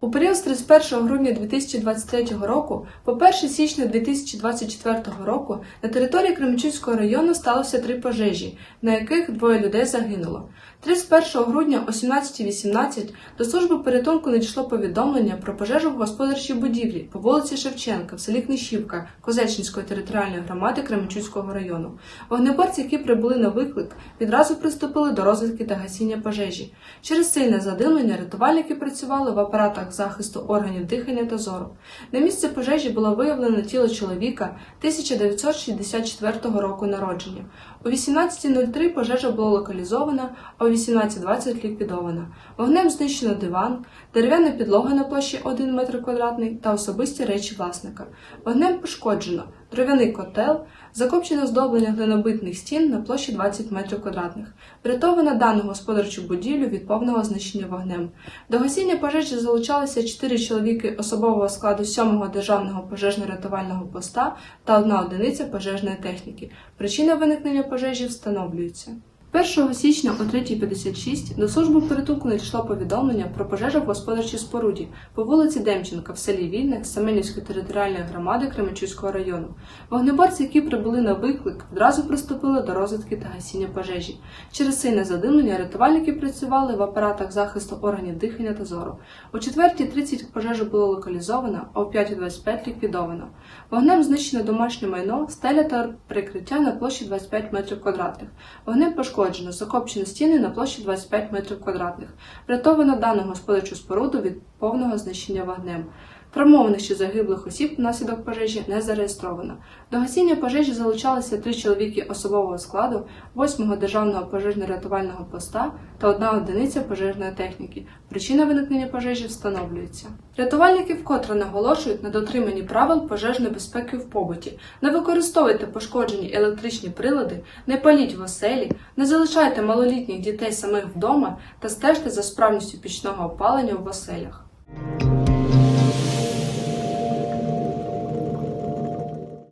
У період з 31 грудня 2023 року по 1 січня 2024 року на території Кременчуцького району сталося три пожежі, на яких двоє людей загинуло. 31 грудня о 17.18 до служби порятунку надійшло повідомлення про пожежу в господарчій будівлі по вулиці Шевченка в селі Книщівка Козечницької територіальної громади Кременчуцького району. Вогнеборці, які прибули на виклик, відразу приступили до розвідки та гасіння пожежі. Через сильне задимлення рятувальники працювали в апаратах захисту органів дихання та зору. На місці пожежі було виявлено тіло чоловіка 1964 року народження. О 18.03 пожежа була локалізована, а о 18.20 ліквідована. Вогнем знищено диван, дерев'яна підлога на площі 1 метр квадратний та особисті речі власника. Вогнем пошкоджено дерев'яний котел, закопчено здоблення глинобитних стін на площі 20 метрів квадратних. врятована дану господарчу будівлю від повного знищення вогнем. До гасіння пожежі залучалися 4 чоловіки особового складу 7-го державного пожежно-рятувального поста та одна одиниця пожежної техніки. Причина виникнення пожежі встановлюється. 1 січня о 3.56 до служби порятунку надійшло повідомлення про пожежу в господарчій споруді по вулиці Демченка в селі Вільне Семенівської територіальної громади Кременчуцького району. Вогнеборці, які прибули на виклик, одразу приступили до розвідки та гасіння пожежі. Через сильне задимлення рятувальники працювали в апаратах захисту органів дихання та зору. О 4.30 пожежа була локалізована, а о 5.25 ліквідована. Вогнем знищено домашнє майно, стеля та прикриття на площі 25 метрів квадратних. Вогнем пошкоджено закопчені стіни на площі 25 метрів квадратних. Врятовано дану господарчу споруду від повного знищення вогнем. Травмованих чи загиблих осіб внаслідок пожежі не зареєстровано. До гасіння пожежі залучалися три чоловіки особового складу 8-го державного пожежно-рятувального поста та одна одиниця пожежної техніки. Причина виникнення пожежі встановлюється. Рятувальники вкотре наголошують на дотриманні правил пожежної безпеки в побуті. Не використовуйте пошкоджені електричні прилади, не паліть в оселі, не залишайте малолітніх дітей самих вдома та стежте за справністю пічного опалення в оселях.